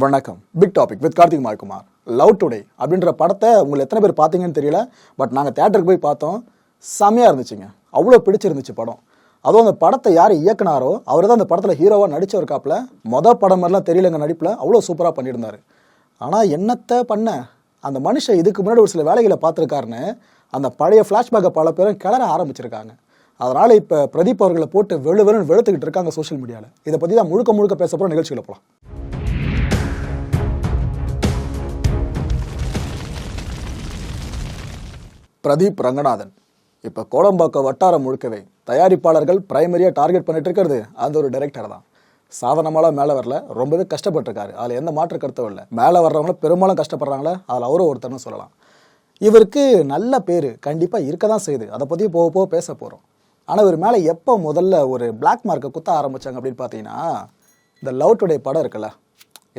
வணக்கம். Big topic with Karthik மாய்குமார் love today அப்படின்ற படத்தை உங்களை எத்தனை பேர் பார்த்தீங்கன்னு தெரியல பட் நாங்கள் தேட்டருக்கு போய் பார்த்தோம். செமையாக இருந்துச்சுங்க. அவ்வளோ பிடிச்சிருந்துச்சு படம். அதுவும் அந்த படத்தை யார் இயக்குனாரோ அவர் தான் அந்த படத்தில் ஹீரோவாக நடிச்சவருக்காப்புல மொதல் படம் மாதிரிலாம் தெரியலங்க நடிப்பில். அவ்வளோ சூப்பராக பண்ணியிருந்தாரு. ஆனால் என்னத்தை பண்ண? அந்த மனுஷன் இதுக்கு முன்னாடி ஒரு சில வேலைகளை பார்த்துருக்காருன்னு அந்த பழைய ஃப்ளாஷ்பேக்கை பல பேரும் கிளற ஆரம்பிச்சிருக்காங்க. அதனால் இப்போ பிரதீப் அவர்களை போட்டு வெளு வெளுன்னு வெளுத்துக்கிட்டு இருக்காங்க சோஷியல் மீடியாவில் இதை பற்றி தான் முழுக்க முழுக்க பேச போகிற நிகழ்ச்சிகளை போகலாம் பிரதீப் ரங்கநாதன். இப்போ கோடம்பாக்கம் வட்டாரம் முழுக்கவே தயாரிப்பாளர்கள் பிரைமரியாக டார்கெட் பண்ணிட்டு இருக்கிறது அந்த ஒரு டைரக்டர் தான். சாதனமாலாம் மேலே வரல. ரொம்பவே கஷ்டப்பட்டிருக்காரு. அதில் எந்த மாற்று கருத்தும் இல்லை. மேலே வர்றவங்களும் பெரும்பாலும் கஷ்டப்படுறாங்களே அதில் அவரும் ஒருத்தர்னு சொல்லலாம். இவருக்கு நல்ல பேர் கண்டிப்பாக இருக்க தான் செய்யுது. அதை பற்றி போக போக பேச போகிறோம் ஆனால் இவர் மேலே எப்போ முதல்ல ஒரு பிளாக் மார்க்கை குத்த ஆரம்பித்தாங்க அப்படின்னு பார்த்தீங்கன்னா இந்த லவ் டுடே படம் இருக்குல்ல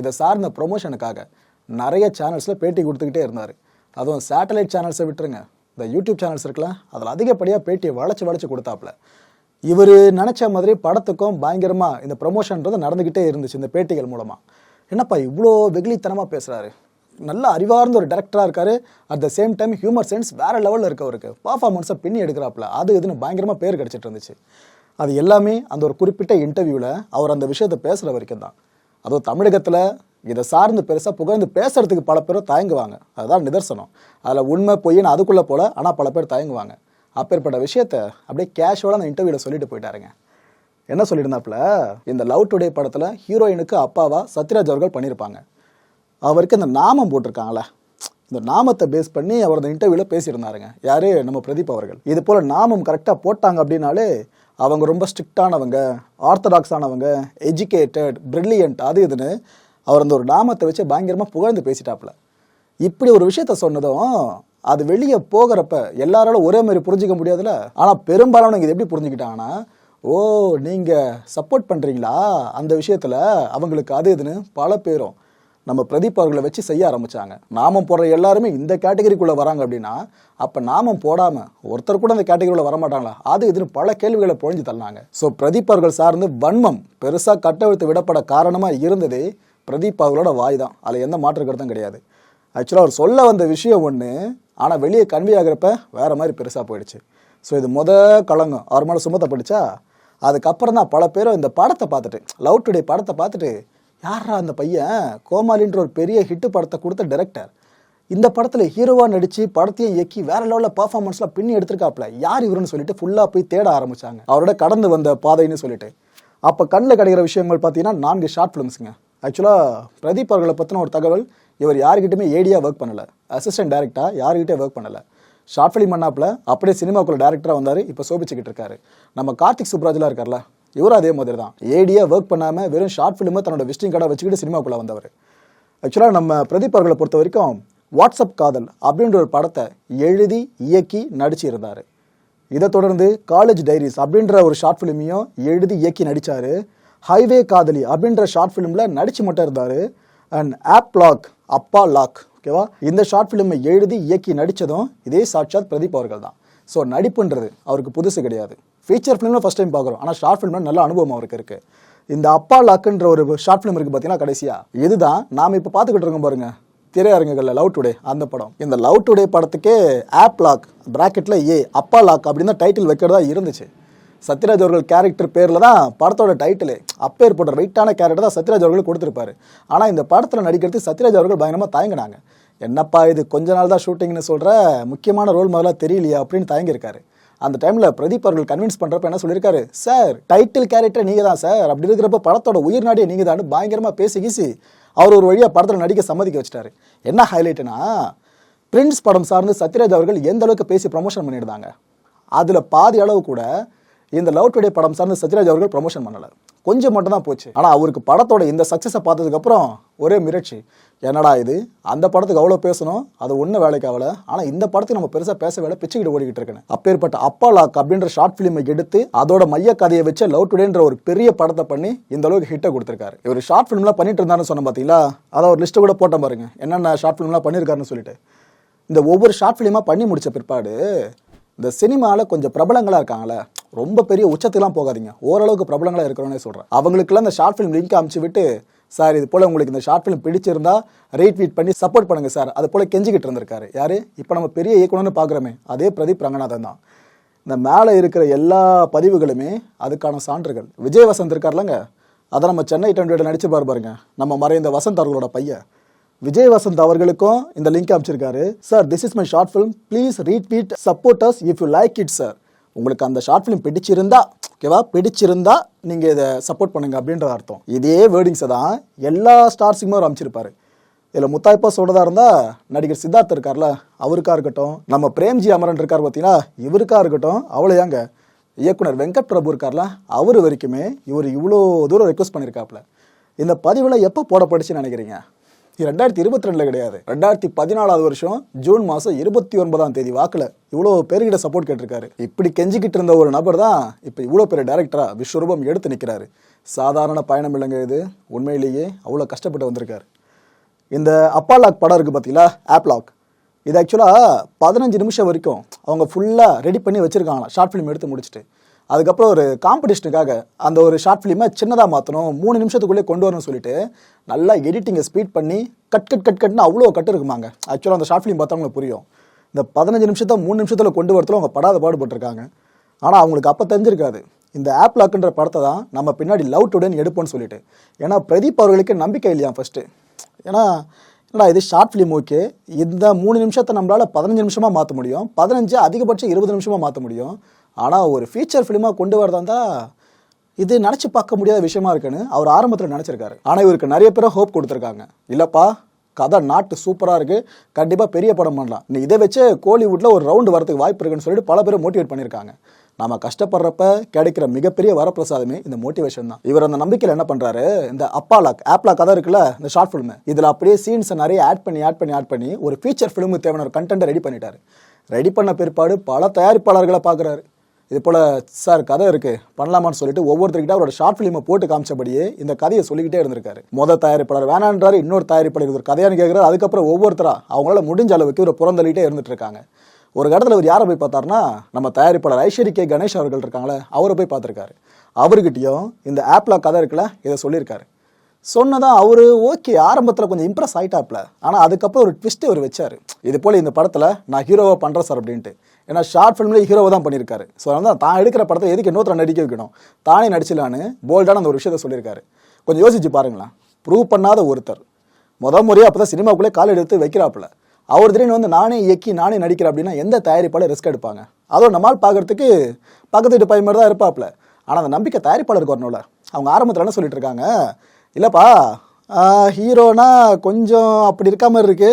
இதை சார்ந்த ப்ரொமோஷனுக்காக நிறைய சேனல்ஸில் பேட்டி கொடுத்துக்கிட்டே இருந்தார். அதுவும் சேட்டலைட் சேனல்ஸை விட்டுருங்க. இந்த யூடியூப் சேனல்ஸ் இருக்குல்ல அதில் அதிகப்படியாக பேட்டியை வளைச்சு வளைச்சு கொடுத்தாப்புல. இவர் நினச்ச மாதிரி படத்துக்கும் பயங்கரமாக இந்த ப்ரொமோஷன்றது நடந்துக்கிட்டே இருந்துச்சு இந்த பேட்டிகள் மூலமாக என்னப்பா இவ்வளோ வெகுளித்தனமாக பேசுகிறாரு நல்ல அறிவார்ந்த ஒரு டேரக்டராக இருக்கார். At the same time humour sense வேற லெவலில் இருக்கவருக்கு பர்ஃபார்மன்ஸை பின்னி எடுக்கிறாப்புல. அது இதுன்னு பயங்கரமாக பேர் கிடச்சிட்டு இருந்துச்சு. அது எல்லாமே அந்த ஒரு குறிப்பிட்ட இன்டர்வியூவில் அவர் அந்த விஷயத்தை பேசுகிற வரைக்கும் தான். அதுவும் தமிழகத்தில் இதை சார்ந்து பெருசாக புகழ்ந்து பேசுறதுக்கு பல பேரும் தயங்குவாங்க. அதுதான் நிதர்சனம். அதில் உண்மை பொய்ன்னு அதுக்குள்ளே போல ஆனால் பல பேர் தயங்குவாங்க. அப்பேற்பட்ட விஷயத்த அப்படியே கேஷுவலாக அந்த இன்டர்வியூவில் சொல்லிட்டு போயிட்டாருங்க. என்ன சொல்லியிருந்தாப்புல? இந்த லவ் டுடே படத்தில் ஹீரோயினுக்கு அப்பாவா சத்யராஜ் அவர்கள் பண்ணியிருப்பாங்க. அவருக்கு இந்த நாமம் போட்டிருக்காங்களே இந்த நாமத்தை பேஸ் பண்ணி அவர் அந்த இன்டர்வியூவில் பேசியிருந்தாருங்க. யாரு? நம்ம பிரதீப் அவர்கள். இது போல் நாமம் கரெக்டாக போட்டாங்க அப்படின்னாலே அவங்க ரொம்ப ஸ்ட்ரிக்டானவங்க ஆர்த்தடாக்ஸானவங்க எஜுகேட்டட் பிரில்லியன்ட் அது இதுன்னு அவர் அந்த ஒரு நாமத்தை வச்சு பயங்கரமாக புகழ்ந்து பேசிட்டாப்புல. இப்படி ஒரு விஷயத்த சொன்னதும் அது வெளியே போகிறப்ப எல்லாராலும் ஒரே மாதிரி புரிஞ்சிக்க முடியாதுல்ல ஆனால் பெரும்பாலானவங்க இது எப்படி புரிஞ்சுக்கிட்டாங்கன்னா ஓ நீங்கள் சப்போர்ட் பண்ணுறீங்களா அந்த விஷயத்தில் அவங்களுக்கு அது இதுன்னு பல பேரும் நம்ம பிரதீப் அவர்களை வச்சு செய்ய ஆரம்பித்தாங்க நாமம் போடுற எல்லாருமே இந்த கேட்டகரிக்குள்ளே வராங்க அப்படின்னா அப்போ நாமம் போடாமல் ஒருத்தர் கூட அந்த கேட்டகரியில் வரமாட்டாங்களா? அது இதுன்னு பல கேள்விகளை பொழிஞ்சு தள்ளாங்க ஸோ பிரதீப் அவர்கள் சார்ந்து வன்மம் பெருசாக கட்டவிழ்த்து விடப்பட காரணமாக இருந்ததே பிரதீப் அவர்களோட வாய் தான் அதில் எந்த மாற்று கருத்தும் கிடையாது. ஆக்சுவலாக அவர் சொல்ல வந்த விஷயம் ஒன்று ஆனால் வெளியே கன்வே ஆகிறப்ப வேறு மாதிரி பெருசாக போயிடுச்சு. ஸோ இது முத கலங்கம் அவர் மேலே சுமத்தப்பட்டுச்சா அதுக்கப்புறம் தான் பல பேரும் இந்த படத்தை பார்த்துட்டு லவ் டுடே படத்தை பார்த்துட்டு யாரா அந்த பையன்? கோமாளின்ற ஒரு பெரிய ஹிட்டு படத்தை கொடுத்த டைரக்டர் இந்த படத்தில் ஹீரோவாக நடித்து படத்தையும் இயக்கி வேற லெவலில் பர்ஃபார்மன்ஸ்லாம் பின்னி எடுத்திருக்காப்ல. யார் இவருன்னு சொல்லிட்டு ஃபுல்லாக போய் தேட ஆரம்பிச்சாங்க. அவரோட கடந்து வந்த பாதைன்னு சொல்லிட்டு. அப்போ கண்ணில் கிடைக்கிற விஷயங்கள் பார்த்தீங்கன்னா நான்கு ஷார்ட் ஃபிலிம்ஸுங்க ஆக்சுவலாக பிரதீப் அவர்களை பற்றின ஒரு தகவல் இவர் யார்கிட்டயுமே ஏடியாக ஒர்க் பண்ணலை. அசிஸ்டன்ட் டேரக்டாக யார்கிட்டயும் ஒர்க் பண்ணலை. ஷார்ட் ஃபிலிம் பண்ணாப்பில் அப்படியே சினிமாக்குள்ள டேரக்டராக வந்தார் இப்போ சோபிச்சுக்கிட்டு இருக்காரு. நம்ம கார்த்திக் சுப்ராஜ்லாம் இருக்கார்ல இவரும் அதே மாதிரி தான் ஏடியாக ஒர்க் பண்ணாமல் வெறும் ஷார்ட் ஃபிலிமை தன்னோட விசிட்டிங் கடை வச்சுக்கிட்டு சினிமாக்குள்ளே வந்தவர். ஆக்சுவலாக நம்ம பிரதீப் அவர்களை பொறுத்த வரைக்கும் வாட்ஸ்அப் காதல் அப்படின்ற ஒரு படத்தை எழுதி இயக்கி நடிச்சு இருந்தார். இதை தொடர்ந்து காலேஜ் டைரிஸ் அப்படின்ற ஒரு ஷார்ட் ஃபிலிமையும் எழுதி இயக்கி நடித்தார் ஹைவே காதலி அப்படின்ற ஷார்ட் ஃபிலிமில் நடிச்சு மட்டும் இருந்தார். அண்ட் ஆப் லாக் அப்பா லாக் ஓகேவா இந்த ஷார்ட் ஃபிலிமை எழுதி இயக்கி நடித்ததும் இதே சாட்சாத் பிரதீப் அவர்கள் தான். ஸோ நடிப்புன்றது அவருக்கு புதுசு கிடையாது. ஃபீச்சர் ஃபிலிமில் ஃபஸ்ட் டைம் பார்க்குறோம். ஆனால் ஷார்ட் ஃபிலிமில் நல்ல அனுபவம் அவருக்கு இருக்குது இந்த அப்பா லாக்குன்ற ஒரு ஷார்ட் ஃபிலிம் இருக்குது பார்த்தீங்கன்னா கடைசியாக இதுதான் நாம் இப்போ பார்த்துக்கிட்டு இருக்கோம் பாருங்க. திரையரங்குகளில் லவ் டுடே அந்த படம். இந்த லவ் டுடே படத்துக்கே ஆப் லாக் ப்ராக்கெட்டில் ஏ அப்பா லாக் அப்படின்னு தான் டைட்டில் வைக்கிறதா இருந்துச்சு. சத்யராஜ் அவர்கள் கேரக்டர் பேரில் தான் படத்தோட டைட்டிலே அப்பேர் போட்ட வெயிட்டான கேரக்டர் தான் சத்யராஜ் அவர்கள் கொடுத்துருப்பாரு. ஆனால் இந்த படத்தில் நடிக்கிறதுக்கு சத்யராஜ் அவர்கள் பயங்கரமாக தயங்கினாங்க. என்னப்பா இது கொஞ்ச நாள் தான் ஷூட்டிங்னு சொல்கிற முக்கியமான ரோல் முதலாக தெரியலையா? அப்படின்னு தயங்கியிருக்காரு. அந்த டைமில் பிரதீப் அவர்கள் கன்வின்ஸ் பண்ணுறப்ப என்ன சொல்லியிருக்காரு? சார் டைட்டில் கேரக்டர் நீங்கள் தான் சார் அப்படி இருக்கிறப்ப படத்தோட உயிர்நாடியை நீங்கள் தான் பயங்கரமாக பேசி கீசி அவர் ஒரு வழியாக படத்தில் நடிக்க சம்மதிக்க வச்சுட்டாரு. என்ன ஹைலைட்டுனா பிரின்ஸ் படம் சார்ந்து சத்யராஜ் அவர்கள் எந்த அளவுக்கு பேசி ப்ரமோஷன் பண்ணியிருந்தாங்க? அதில் பாதி அளவு கூட இந்த லவ் டுடே படம் சார்ந்து சத்யராஜ் அவர்கள் ப்ரொமோஷன் பண்ணல. கொஞ்சம் மட்டும் தான் போச்சு. ஆனால் அவருக்கு படத்தோட இந்த சக்ஸஸை பார்த்ததுக்கப்புறம் ஒரே மிரட்சி. என்னடா இது? அந்த படத்துக்கு அவ்வளோ பேசணும்? அது ஒன்றும் வேலைக்கு ஆகல. ஆனால் இந்த படத்துக்கு நம்ம பெருசாக பேச வேலை பிச்சுக்கிட்டு ஓடிக்கிட்டு இருக்கேன். அப்பேற்பட்ட அப்பா லாக் அப்படின்ற ஷார்ட் ஃபிலிமை எடுத்து அதோட மைய கதையை வச்சு லவ் டுடேன்ற ஒரு பெரிய படத்தை பண்ணி இந்த அளவுக்கு ஹிட்டை கொடுத்துருக்காரு. இவர் ஷார்ட் ஃபிலிம்லாம் பண்ணிட்டு இருந்தாருன்னு சொன்ன பார்த்தீங்களா அதை ஒரு லிஸ்ட்டு கூட போட்ட பாருங்க. என்னென்ன ஷார்ட் ஃபிலிம்லாம் பண்ணியிருக்காருன்னு சொல்லிட்டு. இந்த ஒவ்வொரு ஷார்ட் ஃபிலிமாக பண்ணி முடித்த பிற்பாடு இந்த சினிமாவில் கொஞ்சம் பிரபலங்களாக இருக்காங்களே? ரொம்ப பெரிய உச்சத்துக்குலாம் போகாதீங்க. ஓரளவுக்கு பிரபலங்களாக இருக்கிறோன்னே சொல்கிறேன் அவங்களுக்குலாம் இந்த ஷார்ட் ஃபிலிம் லிங்க் அமுச்சு விட்டு சார் இது போல் உங்களுக்கு இந்த ஷார்ட் ஃபிலிம் பிடிச்சிருந்தா ரீட்வீட் பண்ணி சப்போர்ட் பண்ணுங்கள் சார். அது போல் கெஞ்சிக்கிட்டு இருந்திருக்காரு. யார்? இப்போ நம்ம பெரிய இயக்குனர்னு பார்க்குறோமே அதே பிரதீப் ரங்கநாதன் தான். இந்த மேலே இருக்கிற எல்லா பதிவுகளுமே அதுக்கான சான்றுகள். விஜய் வசந்த் இருக்கார்லங்க. அதை நம்ம சென்னை டென்டோட நடிச்சு பாரு பாருங்க. நம்ம மறைந்த வசந்த் அவர்களோட பையன். விஜய் வசந்த் அவர்களுக்கும் இந்த link அமைச்சிருக்காரு. Sir this is my short film please retweet supporters if you like it sir உங்களுக்கு அந்த ஷார்ட் ஃபிலிம் பிடிச்சிருந்தா ஓகேவா பிடிச்சிருந்தா நீங்கள் இதை சப்போர்ட் பண்ணுங்க அப்படின்ற அர்த்தம். இதே வேர்டிங்ஸை தான் எல்லா ஸ்டார்ஸுக்குமே அவர் அமைச்சிருப்பாரு. இதில் முத்தாய்ப்பா சொல்கிறதா இருந்தால் நடிகர் சித்தார்த் இருக்கார்ல அவருக்கா இருக்கட்டும். நம்ம பிரேம்ஜி அமரன் இருக்கார் பார்த்தீங்கன்னா இவருக்கா இருக்கட்டும். அவ்வளோ ஏங்க? இயக்குனர் வெங்கட் பிரபு இருக்கார்ல அவர் வரைக்குமே இவர் இவ்வளோ தூரம் ரெக்வஸ்ட் பண்ணியிருக்காப்புல இந்த பதிவில் எப்போ போடப்படுச்சுன்னு நினைக்கிறீங்க? இது ரெண்டாயிரத்தி இருபத்தி ரெண்டுல கிடையாது. ரெண்டாயிரத்தி பதினாலாவது வருஷம் ஜூன் மாதம் இருபத்தி ஒன்பதாம் தேதி வாக்கில் இவ்வளோ பேர்கிட்ட சப்போர்ட் கேட்டிருக்காரு. இப்படி கெஞ்சிக்கிட்டு இருந்த ஒரு நபர் தான் இப்போ இவ்வளோ பெரிய டேரக்டரா விஸ்வரூபம் எடுத்து நிற்கிறாரு சாதாரண பயணம் இல்லைங்க இது. உண்மையிலேயே அவ்வளோ கஷ்டப்பட்டு வந்திருக்காரு. இந்த அப்பா லாக் படம் இருக்குது பார்த்தீங்களா ஆப்லாக் இது ஆக்சுவலாக பதினஞ்சு நிமிஷம் வரைக்கும் அவங்க ஃபுல்லாக ரெடி பண்ணி வச்சுருக்காங்களாம். ஷார்ட் ஃபிலிம் எடுத்து முடிச்சுட்டு. அதுக்கப்புறம் ஒரு காம்படிஷனுக்காக அந்த ஒரு ஷார்ட் ஃபிலிமை சின்னதாக மாற்றணும் மூணு நிமிஷத்துக்குள்ளே கொண்டு வரணும்னு சொல்லிட்டு நல்லா எடிட்டிங்கை ஸ்பீட் பண்ணி கட் கட் கட் கட்னு அவ்வளோ கட் இருக்குமாங்க. ஆக்சுவலாக அந்த ஷார்ட் ஃபிலிம் பார்த்தவங்களுக்கு புரியும். இந்த பதினஞ்சு நிமிஷத்தை மூணு நிமிஷத்தில் கொண்டு வரத்துல அவங்க படாத பாடுபட்டிருக்காங்க. ஆனால் அவங்களுக்கு அப்போ தெரிஞ்சிருக்காது. இந்த ஆப் லாக்குன்ற படத்தை தான் நம்ம பின்னாடி லவ் டுடன் எடுப்போம்னு சொல்லிட்டு. ஏன்னா பிரதீப் அவர்களுக்கு நம்பிக்கை இல்லையா ஃபஸ்ட்டு ஏன்னா என்னடா இது ஷார்ட் ஃபிலிம் ஓகே இந்த மூணு நிமிஷத்தை நம்மளால் பதினஞ்சு நிமிஷமாக மாற்ற முடியும். பதினஞ்சு அதிகபட்சம் இருபது நிமிஷமாக மாற்ற முடியும். ஆனால் ஒரு ஃபீச்சர் ஃபிலிமாக கொண்டு வரதா இருந்தால் இது நினச்சி பார்க்க முடியாத விஷயமா இருக்குன்னு அவர் ஆரம்பத்தில் நினச்சிருக்காரு. ஆனால் இவருக்கு நிறைய பேரை ஹோப் கொடுத்துருக்காங்க. இல்லைப்பா கதை நாட்டு சூப்பராக இருக்குது கண்டிப்பாக பெரிய படம் பண்ணலாம். நீ இதை வச்சு கோலிவுட்டில் ஒரு ரவுண்டு வரதுக்கு வாய்ப்பு இருக்குன்னு சொல்லிட்டு பல பேர் மோட்டிவேட் பண்ணியிருக்காங்க. நம்ம கஷ்டப்படுறப்ப கிடைக்கிற மிகப்பெரிய வரப்பிரசாதமே இந்த மோட்டிவேஷன் தான். இவர் அந்த நம்பிக்கையில் என்ன பண்ணுறாரு இந்த அப்பாலாக் ஆப்லாக் கதை இருக்குல்ல இந்த ஷார்ட் ஃபிலிம் இதில் அப்படியே சீன்ஸை நிறைய ஆட் பண்ணி ஆட் பண்ணி ஆட் பண்ணி ஒரு ஃபீச்சர் ஃபிலிமு தேவையான ஒரு கண்டென்ட்டை ரெடி பண்ணிட்டாரு. ரெடி பண்ண பிற்பாடு பல தயாரிப்பாளர்களை பார்க்குறாரு. இது போல் சார் கதை இருக்கு. பண்ணலாமான்னு சொல்லிட்டு ஒவ்வொருத்தருக்கிட்ட அவரோட ஷார்ட் ஃபிலிமை போட்டு காமிச்சபடியே இந்த கதையை சொல்லிக்கிட்டே இருந்திருக்காரு. மொத தயாரிப்பாளர் வேணான்றாரு இன்னொரு தயாரிப்பாளர் ஒரு கதையான்னு கேட்குறாரு அதுக்கப்புறம் ஒவ்வொருத்தரா அவங்களால முடிஞ்ச அளவுக்கு ஒரு புறந்தள்ளிட்டே இருந்துட்டு இருக்காங்க ஒரு இடத்துல அவர் யாரை போய் பார்த்தாருன்னா நம்ம தயாரிப்பாளர் ஐஸ்வரி கே கணேஷ் அவர்கள் இருக்காங்களே அவரை போய் பார்த்துருக்காரு. அவர்கிட்டயும் இந்த ஆப்பில் கதை இருக்குல்ல இதை சொல்லியிருக்காரு. சொன்னதான் அவர் ஓகே ஆரம்பத்தில் கொஞ்சம் இம்ப்ரெஸ் ஆகிட்டாப்ல ஆனால் அதுக்கப்புறம் ஒரு ட்விஸ்ட்டு அவர் வச்சார். இது போல் இந்த படத்தில் நான் ஹீரோவை பண்ணுறேன் சார் அப்படின்ட்டு. ஏன்னா ஷார்ட் ஃபிலிம்ல ஹீரோவை தான் பண்ணியிருக்காரு ஸோ அதனால் தான் எடுக்கிற படத்தை எதுக்கு இன்னொருத்தர நடிக்க வைக்கணும்? தானே நடிச்சிடலான்னு போல்டான அந்த ஒரு விஷயத்த சொல்லியிருக்காரு கொஞ்சம் யோசிச்சு பாருங்களேன். ப்ரூவ் பண்ணாத ஒருத்தர். முத முறையாக அப்போ தான் சினிமாக்குள்ளே கால் எடுத்து வைக்கிறாப்புல. அவர் திடீர்னு வந்து நானே இயக்கி நானே நடிக்கிறேன் அப்படின்னா எந்த தயாரிப்பாளர் ரிஸ்க் எடுப்பாங்க? அதோட நம்மால் பார்க்கறதுக்கு பக்கத்து வீட்டு பையன் மாதிரி தான் இருப்பாப்புல. ஆனால் அந்த நம்பிக்கை தயாரிப்பாளருக்கு வரணும்ல. அவங்க ஆரம்பத்தில் என்ன சொல்லிட்டு இருக்காங்க? இல்லைப்பா ஹீரோனா கொஞ்சம் அப்படி இருக்க மாதிரி இருக்கு.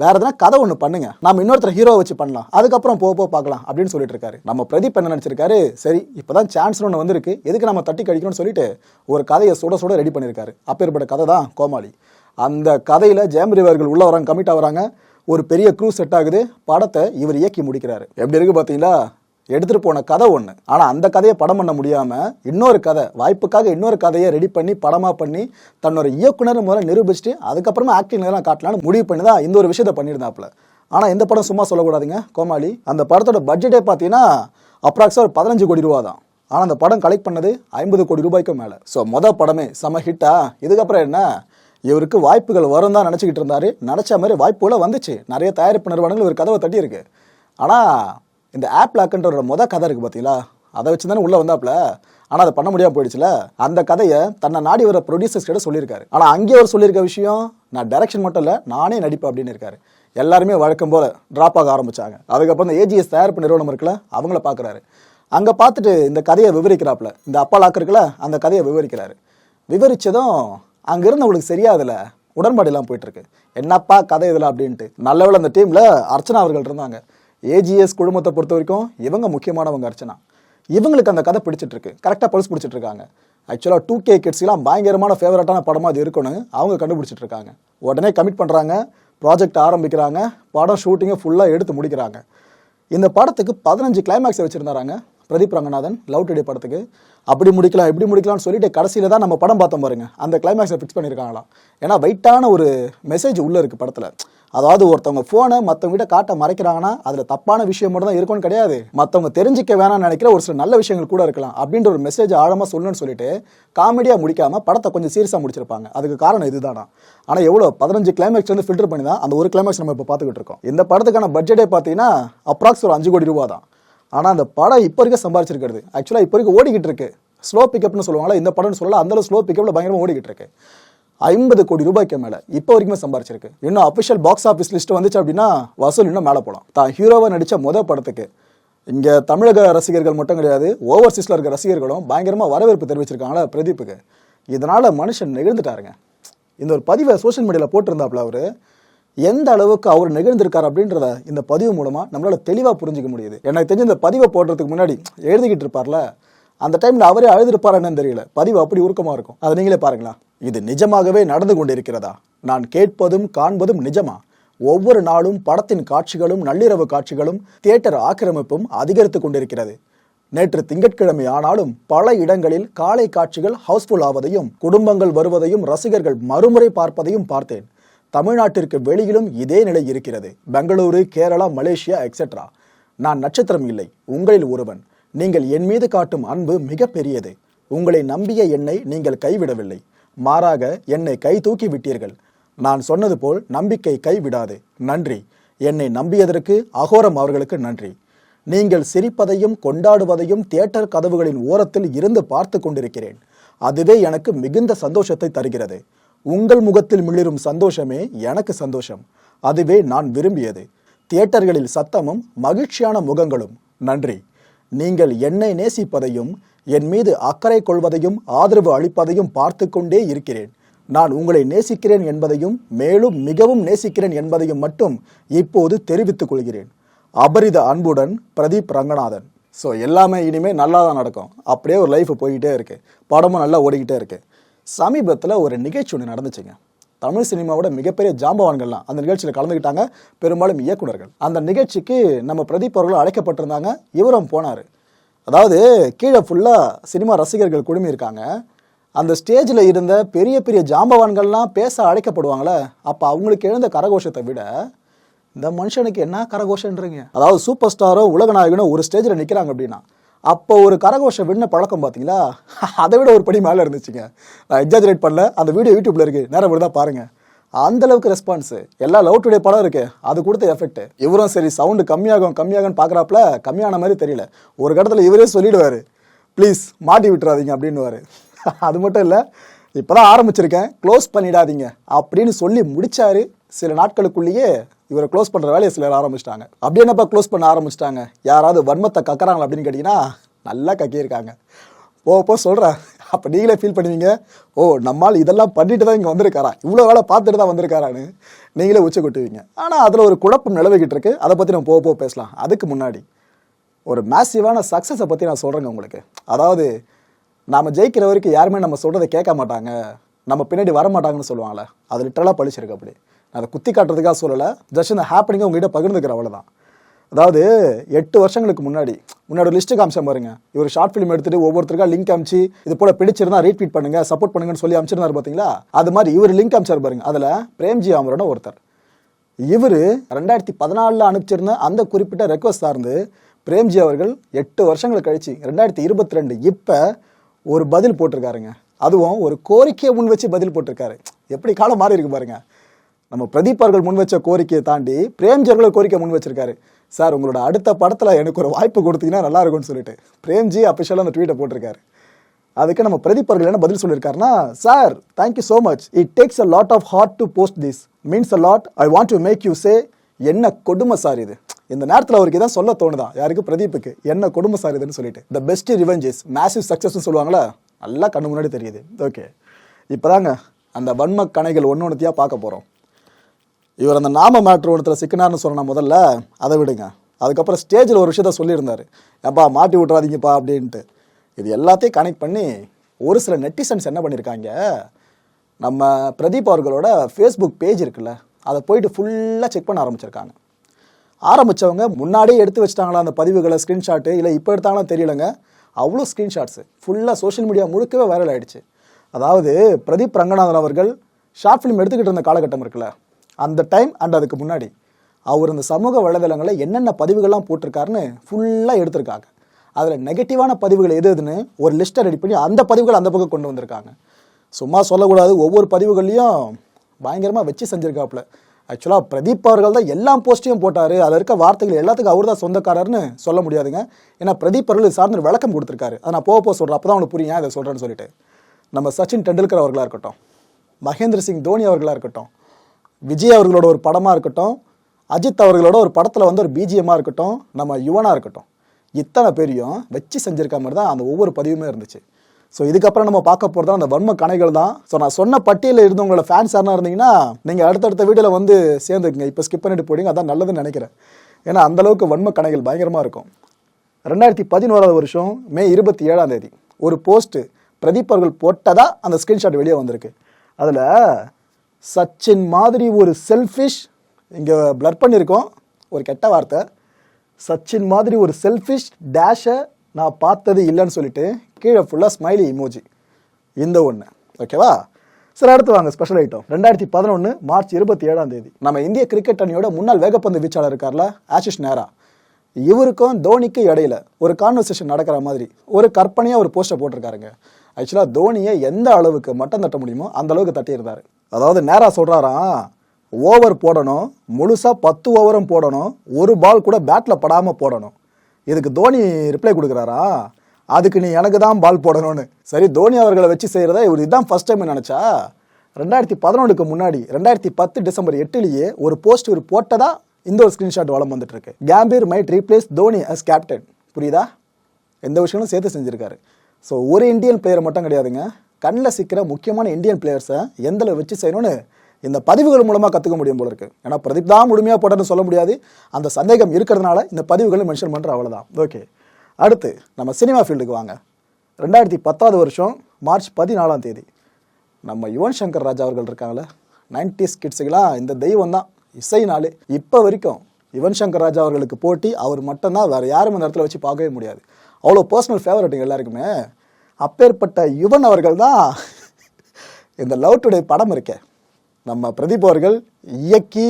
வேற எதனா கதை ஒன்று பண்ணுங்க. நம்ம இன்னொருத்தர் ஹீரோ வச்சு பண்ணலாம். அதுக்கப்புறம் போக போக பார்க்கலாம் அப்படின்னு சொல்லிட்டு இருக்காரு. நம்ம பிரதீப் என்ன நினைச்சிருக்காரு? சரி இப்போதான் சான்ஸ் ஒன்று வந்திருக்கு. எதுக்கு நம்ம தட்டி கழிக்கணும்னு சொல்லிட்டு ஒரு கதையை சுட சுட ரெடி பண்ணியிருக்காரு அப்பேற்பட்ட கதை தான் கோமாளி. அந்த கதையில ஜெயம் அவர்கள் உள்ள வராங்க கமிட் ஆகிறாங்க ஒரு பெரிய க்ரூ செட் ஆகுது. படத்தை இவர் இயக்கி முடிக்கிறாரு. எப்படி இருக்கு பார்த்தீங்களா எடுத்துட்டு போன கதை ஒன்று ஆனால் அந்த கதையை படம் பண்ண முடியாமல் இன்னொரு கதை வாய்ப்புக்காக இன்னொரு கதையை ரெடி பண்ணி படமாக பண்ணி தன்னோட இயக்குனர் முதல்ல நிரூபிச்சுட்டு அதுக்கப்புறமா ஆக்டிங் எல்லாம் காட்டலாம்னு முடிவு பண்ணி தான் இந்த ஒரு விஷயத்தை பண்ணியிருந்தாப்புல. ஆனால் இந்த படம் சும்மா சொல்லக்கூடாதுங்க கோமாளி. அந்த படத்தோட பட்ஜெட்டே பார்த்தீங்கன்னா அப்ராக்ஸாக ஒரு பதினஞ்சு கோடி ரூபா தான். ஆனால் அந்த படம் கலெக்ட் பண்ணது ஐம்பது கோடி ரூபாய்க்கும் மேலே. ஸோ மொதல் படமே செம ஹிட்டா இதுக்கப்புறம் என்ன? இவருக்கு வாய்ப்புகள் வரும் தான் நினச்சிக்கிட்டு இருந்தாரு. நினச்ச மாதிரி வாய்ப்புகளை வந்துச்சு. நிறைய தயாரிப்பு நிறுவனங்கள் இவர் கதவை தட்டியிருக்கு. ஆனால் இந்த ஆப் லாக்குன்ற மொதல் கதை இருக்கு பார்த்தீங்களா அதை வச்சு தானே உள்ளே வந்தாப்புல? ஆனால் அதை பண்ண முடியாமல் போயிடுச்சுல? அந்த கதையை தன்னை நாடி வர ப்ரொடியூசர்ஸ் கிட்ட சொல்லியிருக்காரு. ஆனால் அங்கேயே அவர் சொல்லியிருக்க விஷயம் நான் டைரக்ஷன் மட்டும் இல்லை நானே நடிப்பேன் அப்படின்னு இருக்காரு. எல்லாருமே வழக்கம் போல ட்ராப் ஆக ஆரம்பித்தாங்க அதுக்கப்புறம் இந்த ஏஜிஎஸ் தயாரிப்பு நிறுவனம் இருக்குல்ல அவங்கள பார்க்குறாரு அங்கே பார்த்துட்டு இந்த கதையை விவரிக்கிறாப்புல. இந்த அப்பா லாக்கு இருக்குல்ல அந்த கதையை விவரிக்கிறாரு. விவரித்ததும் அங்கேருந்து அவங்களுக்கு சரியாதுல உடன்பாடு எல்லாம் போயிட்டுருக்கு என்னப்பா கதை இதில் அப்படின்ட்டு. நல்லவேளை அந்த டீமில் அர்ச்சனா அவர்கள் இருந்தாங்க. ஏஜிஎஸ் குழுமத்தை பொறுத்த வரைக்கும் இவங்க முக்கியமானவங்க அர்ச்சனா. இவங்களுக்கு அந்த கதை பிடிச்சிட்ருக்கு. கரெக்டாக பல்ஸ் பிடிச்சிட்டு இருக்காங்க ஆக்சுவலாக டூ கே கிட்ஸ்லாம் பயங்கரமான ஃபேவரட்டான படமாக அது இருக்குன்னு அவங்க கண்டுபிடிச்சிட்டு இருக்காங்க உடனே கமிட் பண்ணுறாங்க ப்ராஜெக்ட் ஆரம்பிக்கிறாங்க. படம் ஷூட்டிங்கை ஃபுல்லாக எடுத்து முடிக்கிறாங்க. இந்த படத்துக்கு பதினஞ்சு கிளைமேக்ஸ் வச்சுருந்தாங்க பிரதீப் ரங்கநாதன் லவ் டுடே படத்துக்கு. அப்படி முடிக்கலாம் இப்படி முடிக்கலாம்னு சொல்லிட்டு கடைசியில் தான் நம்ம படம் பார்த்தோம் பாருங்க. அந்த கிளைமேக்ஸை ஃபிக்ஸ் பண்ணியிருக்காங்களாம் ஏன்னா வெயிட்டான ஒரு மெசேஜ் உள்ளே இருக்குது படத்தில். அதாவது ஒருத்தவங்க ஃபோனை மற்றவங்க கிட்ட காட்ட மறைக்கிறாங்கன்னா அதில் தப்பான விஷயம் மட்டும் தான் இருக்கும்னு கிடையாது. மற்றவங்க தெரிஞ்சிக்க வேணாம்னு நினைக்கிற ஒரு சில நல்ல விஷயங்கள் கூட இருக்கலாம். அப்படின்ற ஒரு மெசேஜ் ஆழமாக சொல்லணும்னு சொல்லிட்டு காமெடியாக முடிக்காமல் படத்தை கொஞ்சம் சீரியஸாக முடிச்சிருப்பாங்க. அதுக்கு காரணம் இதுதானா? ஆனால் எவ்வளோ பதினஞ்சு கிளைமேக்ஸ் வந்து ஃபில்டர் பண்ணி தான் அந்த ஒரு கிளைமேக்ஸ் நம்ம இப்போ பார்த்துக்கிட்டு இருக்கோம். இந்த படத்துக்கான பட்ஜெட்டே பார்த்தீங்கன்னா அப்ராக்ஸ் ஒரு அஞ்சு கோடி ரூபா தான் ஆனால் அந்த படம் இப்போ வரைக்கும் சம்பாரிச்சிருக்கிறது. ஆக்சுவலாக இப்போ வரைக்கும் ஓடிக்கிட்டு இருக்கு. ஸ்லோ பிக்கப்னு சொல்லுவாங்களா இந்த படம்னு சொல்லலாம் அந்தளவு ஸ்லோ பிக்கப்பில் பயங்கரமாக ஓடிக்கிட்டு இருக்கு. ஐம்பது கோடி ரூபாய்க்கு மேலே இப்போ வரைக்குமே சம்பாரிச்சிருக்கு. இன்னும் அஃபிஷியல் பாக்ஸ் ஆஃபீஸ் லிஸ்ட் வந்துச்சு அப்படின்னா வசூல் இன்னும் மேலே போகலாம் தான் ஹீரோவாக நடித்த முத படத்துக்கு. இங்கே தமிழக ரசிகர்கள் மட்டும் கிடையாது ஓவர்சீஸில் இருக்க ரசிகர்களும் பயங்கரமாக வரவேற்பு தெரிவிச்சிருக்காங்களா பிரதீப்புக்கு. இதனால் மனுஷன் நெகிழ்ந்துட்டாருங்க. இந்த ஒரு பதிவை சோஷியல் மீடியாவில் போட்டிருந்தாப்புல அவர் எந்த அளவுக்கு அவர் நெகிழ்ந்திருக்கார் அப்படின்றத இந்த பதிவு மூலமாக நம்மளால் தெளிவாக புரிஞ்சுக்க முடியுது. எனக்கு தெரிஞ்ச இந்த பதிவை போடுறதுக்கு முன்னாடி எழுதிக்கிட்டு இருப்பார்ல அந்த டைமில் அவரே அழுதிருப்பார் என்னன்னு தெரியல. பதிவு அப்படி உருக்கமாக இருக்கும். அதை நீங்களே பாருங்களா இது நிஜமாகவே நடந்து கொண்டிருக்கிறதா? நான் கேட்பதும் காண்பதும் நிஜமா? ஒவ்வொரு நாளும் படத்தின் காட்சிகளும் நள்ளிரவு காட்சிகளும் தியேட்டர் ஆக்கிரமிப்பும் அதிகரித்து கொண்டிருக்கிறது. நேற்று திங்கட்கிழமை ஆனாலும் பல இடங்களில் காலை காட்சிகள் ஹவுஸ்ஃபுல் ஆவதையும் குடும்பங்கள் வருவதையும் ரசிகர்கள் மறுமுறை பார்ப்பதையும் பார்த்தேன். தமிழ்நாட்டிற்கு வெளியிலும் இதே நிலை இருக்கிறது. பெங்களூரு கேரளா மலேசியா எக்ஸெட்ரா நான் நட்சத்திரம் இல்லை உங்களில் ஒருவன். நீங்கள் என் மீது காட்டும் அன்பு மிக பெரியது உங்களை நம்பிய என்னை நீங்கள் கைவிடவில்லை. மாறாக என்னை கை தூக்கி விட்டீர்கள். நான் சொன்னது போல் நம்பிக்கை கைவிடாது. நன்றி. என்னை நம்பியதற்கு அகோரம் அவர்களுக்கு நன்றி. நீங்கள் சிரிப்பதையும் கொண்டாடுவதையும் தியேட்டர் கதவுகளின் ஓரத்தில் இருந்து பார்த்து கொண்டிருக்கிறேன். அதுவே எனக்கு மிகுந்த சந்தோஷத்தை தருகிறது. உங்கள் முகத்தில் மிளிரும் சந்தோஷமே எனக்கு சந்தோஷம். அதுவே நான் விரும்பியது. தியேட்டர்களில் சத்தமும் மகிழ்ச்சியான முகங்களும். நன்றி. நீங்கள் என்னை நேசிப்பதையும் என் மீது அக்கறை கொள்வதையும் ஆதரவு அளிப்பதையும் பார்த்து கொண்டே இருக்கிறேன். நான் உங்களை நேசிக்கிறேன் என்பதையும் மேலும் மிகவும் நேசிக்கிறேன் என்பதையும் மட்டும் இப்போது தெரிவித்துக் கொள்கிறேன். அபரித அன்புடன் பிரதீப் ரங்கநாதன். ஸோ எல்லாமே இனிமேல் நல்லா தான் நடக்கும். அப்படியே ஒரு லைஃப் போய்கிட்டே இருக்கு. படமும் நல்லா ஓடிக்கிட்டே இருக்குது சமீபத்தில் ஒரு நிகழ்ச்சி ஒன்று நடந்துச்சுங்க. தமிழ் சினிமாவோட மிகப்பெரிய ஜாம்பவான்கள்லாம் அந்த நிகழ்ச்சியில் கலந்துக்கிட்டாங்க பெரும்பாலும் இயக்குனர்கள். அந்த நிகழ்ச்சிக்கு நம்ம பிரதீப் அவர்கள் அழைக்கப்பட்டிருந்தாங்க. இவரும் போனார். அதாவது கீழே ஃபுல்லாக சினிமா ரசிகர்கள் குழுமி இருக்காங்க. அந்த ஸ்டேஜில் இருந்த பெரிய பெரிய ஜாம்பவான்கள்லாம் பேச அழைக்கப்படுவாங்களே அப்போ அவங்களுக்கு எழுந்த கரகோஷத்தை விட இந்த மனுஷனுக்கு என்ன கரகோஷன்றீங்க அதாவது சூப்பர் ஸ்டாரோ உலக நாயகனோ ஒரு ஸ்டேஜில் நிற்கிறாங்க அப்படின்னா அப்போ ஒரு கரகோஷம் விண்ண பழக்கம் பார்த்தீங்களா? அதை விட ஒரு படி மேலே இருந்துச்சுங்க. நான் எக்ஸாஜரேட் பண்ணல. அந்த வீடியோ யூடியூப்பில் இருக்குது நேரம் விடுதா பாருங்கள் அந்த அளவுக்கு ரெஸ்பான்ஸ் எல்லா லவ் டுடே படம் இருக்குது அது கொடுத்த எஃபெக்ட் இவரும் சரி சவுண்டு கம்மியாகும் கம்மியாகும் பார்க்குறாப்புல கம்மியான மாதிரி தெரியல. ஒரு கடத்தில் இவரே சொல்லிடுவார். ப்ளீஸ் மாட்டி விட்டுறாதீங்க அப்படின்னுவார். அது மட்டும் இல்லை இப்போ தான் ஆரம்பிச்சிருக்கேன். க்ளோஸ் பண்ணிடாதீங்க. அப்படின்னு சொல்லி முடித்தார் சில நாட்களுக்குள்ளேயே இவரை க்ளோஸ் பண்ணுற வேலையை சிலர் ஆரம்பிச்சிட்டாங்க. அப்படி என்னப்பா க்ளோஸ் பண்ண ஆரம்பிச்சிட்டாங்க? யாராவது வன்மத்தை கக்கறாங்களா அப்படின்னு கேட்டிங்கன்னா நல்லா கக்கியிருக்காங்க. போ போ சொல்கிறேன் அப்போ நீங்களே ஃபீல் பண்ணுவீங்க ஓ நம்மால் இதெல்லாம் பண்ணிட்டு தான் இங்கே வந்திருக்காரா? இவ்வளோ வேலை பார்த்துட்டு தான் வந்திருக்காரான்னு நீங்களே உச்ச கொட்டுவீங்க. ஆனால் அதில் ஒரு குழப்பம் நிலவிக்கிட்டு இருக்கு. அதை பற்றி நம்ம போக போக பேசலாம். அதுக்கு முன்னாடி ஒரு மேசிவான சக்ஸஸை பற்றி நான் சொல்கிறேங்க உங்களுக்கு. அதாவது நாம் ஜெயிக்கிற வரைக்கும் யாருமே நம்ம சொல்கிறத கேட்க மாட்டாங்க. நம்ம பின்னாடி வர மாட்டாங்கன்னு சொல்லுவாங்கல்ல. அது லிட்டரலாக பழிச்சிருக்கு அப்படி. நான் அதை குத்தி காட்டுறதுக்காக சொல்லலை. ஜஸ்ட் இந்த ஹேப்பனிங்கை உங்ககிட்ட பகிர்ந்துக்கிறேன் அவ்வளோதான் அதாவது எட்டு வருஷங்களுக்கு முன்னாடி முன்னாடி லிஸ்ட்டு காமிச்சா பாருங்க. இவர் ஷார்ட் ஃபிலிம் எடுத்துட்டு ஒவ்வொருத்தருக்கா லிங்க் அமிச்சு இது போல பிடிச்சிருந்தா ரீட்வீட் பண்ணுங்க சப்போர்ட் பண்ணுங்கன்னு சொல்லி அமிச்சிருந்தாரு பார்த்தீங்களா அது மாதிரி இவர் லிங்க் அமிச்சார் பாருங்க. அதில் பிரேம்ஜி அவரோட ஒருத்தர். இவர் ரெண்டாயிரத்தி பதினாலில் அனுப்பிச்சிருந்த அந்த குறிப்பிட்ட ரெக்வஸ்ட் சார்ந்து பிரேம்ஜி அவர்கள் எட்டு வருஷங்கள் கழிச்சு ரெண்டாயிரத்தி இருபத்தி ரெண்டு இப்போ ஒரு பதில் போட்டிருக்காருங்க. அதுவும் ஒரு கோரிக்கையை முன் வச்சு பதில் போட்டிருக்காரு. எப்படி காலம் மாறி இருக்கு பாருங்கள் நம்ம பிரதீப் அவர்கள் முன் வச்ச கோரிக்கையை தாண்டி பிரேம்ஜி அவர்கள் கோரிக்கை முன் வச்சிருக்காரு. சார் உங்களோட அடுத்த படத்தில் எனக்கு ஒரு வாய்ப்பு கொடுத்தீங்கன்னா நல்லா இருக்கும்னு சொல்லிட்டு. பிரேம்ஜி அஃபிஷியலாக அந்த ட்வீட்டை போட்டிருக்காரு. அதுக்கு நம்ம பிரதீப் அவர்கள் என்ன பதில் சொல்லியிருக்காருன்னா sir thank you so much it takes a lot of heart to post this means a lot I want to make you say என்ன கொடுமை சார் இது இந்த நேரத்தில் அவருக்கு இதான் சொல்ல தோணுதா? யாருக்கு? பிரதீப்புக்கு. என்ன கொடுமை சார் இதுன்னு சொல்லிட்டு. த பெஸ்ட் ரிவெஞ்சஸ் மேசிவ் சக்ஸஸ்னு சொல்லுவாங்களா? நல்லா கண்ணு முன்னாடி தெரியுது. ஓகே இப்போதாங்க அந்த வன்ம கணைகள் ஒன்று ஒன்றுத்தையாக பார்க்க போகிறோம் இவர் அந்த நாம மேட்ரு ஒன்றத்தில் சிக்கினார்னு சொன்ன முதல்ல அதை விடுங்க. அதுக்கப்புறம் ஸ்டேஜில் ஒரு விஷயத்த சொல்லியிருந்தார். ஏப்பா மாட்டி விட்றாதீங்கப்பா அப்படின்ட்டு. இது எல்லாத்தையும் கனெக்ட் பண்ணி ஒரு சில நெட்டிசன்ஸ் என்ன பண்ணியிருக்காங்க நம்ம பிரதீப் அவர்களோட ஃபேஸ்புக் பேஜ் இருக்குல்ல அதை போயிட்டு ஃபுல்லாக செக் பண்ண ஆரம்பிச்சிருக்காங்க. ஆரம்பித்தவங்க முன்னாடியே எடுத்து வச்சிட்டாங்களா அந்த பதிவுகளை ஸ்க்ரீன்ஷாட்டு இல்லை இப்போ எடுத்தாங்களா தெரியலங்க. அவ்வளோ ஸ்க்ரீன்ஷாட்ஸு ஃபுல்லாக சோஷியல் மீடியா முழுக்கவே வைரல் ஆகிடுச்சு அதாவது பிரதீப் ரங்கநாதன் அவர்கள் ஷார்ட் ஃபிலிம் எடுத்துக்கிட்டு இருந்த காலகட்டம் இருக்குல்ல அந்த டைம் அண்ட் அதுக்கு முன்னாடி. அவர் இந்த சமூக வலைதளங்களில் என்னென்ன பதிவுகள்லாம் போட்டிருக்காருன்னு ஃபுல்லாக எடுத்திருக்காங்க. அதில் நெகட்டிவான பதிவுகள் எது எதுன்னு ஒரு லிஸ்ட்டை ரெடி பண்ணி அந்த பதிவுகள் அந்த பக்கம் கொண்டு வந்திருக்காங்க. சும்மா சொல்லக்கூடாது ஒவ்வொரு பதிவுகள்லையும் பயங்கரமாக வச்சு செஞ்சுருக்காப்புல. ஆக்சுவலாக பிரதீப் அவர்கள் தான் எல்லா போஸ்ட்டையும் போட்டார். அதில் இருக்க வார்த்தைகள் எல்லாத்துக்கும் அவர் தான் சொந்தக்காரர்னு சொல்ல முடியாதுங்க. ஏன்னா பிரதீப் அவர்கள் சார்ந்த சார்ந்து விளக்கம் கொடுத்துருக்காரு. அதை நான் போக போக சொல்கிறேன் அப்போ தான் அவனுக்கு புரியும் அதை இதை சொல்கிறேன்னு சொல்லிட்டு. நம்ம சச்சின் டெண்டுல்கர் அவர்களாக இருக்கட்டும் மகேந்திர சிங் தோனி அவர்களாக இருக்கட்டும் விஜய் அவர்களோட ஒரு படமாக இருக்கட்டும் அஜித் அவர்களோட ஒரு படத்தில் வந்து ஒரு பிஜிஎம்மாக இருக்கட்டும் நம்ம யுவனாக இருக்கட்டும் இத்தனை பேரையும் வச்சு செஞ்சிருக்க மாதிரி தான் அந்த ஒவ்வொரு பதிவுமே இருந்துச்சு. ஸோ இதுக்கப்புறம் நம்ம பார்க்க போகிறது அந்த வன்ம கணைகள் தான். ஸோ நான் சொன்ன பட்டியலில் இருந்தவங்களோட ஃபேன்ஸ் யாரா இருந்தீங்கன்னா நீங்கள் அடுத்தடுத்த வீடியோவில் வந்து சேர்ந்துக்குங்க இப்போ ஸ்கிப் பண்ணிட்டு போடுங்க அதான் நல்லதுன்னு நினைக்கிறேன். ஏன்னா அந்த அளவுக்கு வன்ம கணைகள் பயங்கரமாக இருக்கும். ரெண்டாயிரத்தி பதினோராவது வருஷம் மே இருபத்தி ஏழாம் தேதி ஒரு போஸ்ட்டு பிரதீப் அவர்கள் போட்டதாக அந்த ஸ்க்ரீன்ஷாட் வெளியே வந்திருக்கு. அதில் சச்சின் மாதிரி ஒரு செல்ஃபிஷ் இங்கே பிளர் பண்ணியிருக்கோம் ஒரு கெட்ட வார்த்தை. சச்சின் மாதிரி ஒரு செல்ஃபிஷ் டேஷை நான் பார்த்தது இல்லைன்னு சொல்லிட்டு கீழே ஃபுல்லாக ஸ்மைலி இமோஜி இந்த ஒன்று ஓகேவா சரி அடுத்து வாங்க ஸ்பெஷல் ஐட்டம் ரெண்டாயிரத்தி பதினொன்று மார்ச் இருபத்தி ஏழாம் தேதி. நம்ம இந்திய கிரிக்கெட் அணியோட முன்னாள் வேகப்பந்து வீச்சாளர் இருக்கார்ல ஆஷிஷ் நேரா. இவருக்கும் தோனிக்கு இடையில ஒரு கான்வர்சேஷன் நடக்கிற மாதிரி ஒரு கற்பனையாக ஒரு போஸ்டர் போட்டிருக்காருங்க. ஆக்சுவலாக தோனியை எந்த அளவுக்கு மட்டம் தட்ட முடியுமோ அந்த அளவுக்கு தட்டியிருந்தார். அதாவது நேராக சொல்கிறாராம் ஓவர் போடணும் முழுசாக பத்து ஓவரும் போடணும் ஒரு பால் கூட பேட்டில் படாமல் போடணும். இதுக்கு தோனி ரிப்ளை கொடுக்குறாரா? அதுக்கு நீ எனக்கு தான் பால் போடணும்னு. சரி தோனி அவர்களை வச்சு செய்கிறத இவர் இதுதான் ஃபர்ஸ்ட் டைம் நினச்சா? ரெண்டாயிரத்தி பதினொன்றுக்கு முன்னாடி ரெண்டாயிரத்தி பத்து டிசம்பர் எட்டுலேயே ஒரு போஸ்ட் இவர் போட்டதா இந்த ஒரு ஸ்க்ரீன்ஷாட் வளம் வந்துட்டு இருக்கு. Gambhir might replace Dhoni as captain புரியுதா? எந்த விஷயங்களும் சேர்த்து செஞ்சுருக்காரு. ஸோ ஒரு இந்தியன் பிளேயர் மட்டும் கிடையாதுங்க. கண்ணில் சிக்கிற முக்கியமான இந்தியன் பிளேயர்ஸை எந்தில் வச்சு செய்யணும்னு இந்த பதிவுகள் மூலமாக கற்றுக்க முடியும் போல இருக்குது ஏன்னா பிரதீப் தான் முழுமையாக போட்டேன்னு சொல்ல முடியாது. அந்த சந்தேகம் இருக்கிறதுனால இந்த பதிவுகளை மென்ஷன் பண்ணுற அவ்வளோதான் ஓகே அடுத்து நம்ம சினிமா ஃபீல்டுக்கு வாங்க. ரெண்டாயிரத்தி பத்தாவது வருஷம் மார்ச் பதினாலாம் தேதி. நம்ம யுவன் சங்கர் ராஜா அவர்கள் இருக்காங்களே நைன்டிஸ் கிட்ஸுக்கெல்லாம் இந்த தெய்வம் தான். இசைனாலே இப்போ வரைக்கும் யுவன் சங்கர் ராஜா அவர்களுக்கு போட்டி அவர் மட்டும்தான். வேறு யாரும் இந்த இடத்துல வச்சு பார்க்கவே முடியாது. அவ்வளோ பர்சனல் ஃபேவரட்டுங்க எல்லாருக்குமே. அப்பேற்பட்ட யுவன் அவர்கள் தான் இந்த லவ் டுடே படம் இருக்கே. நம்ம பிரதீப் அவர்கள் இயக்கி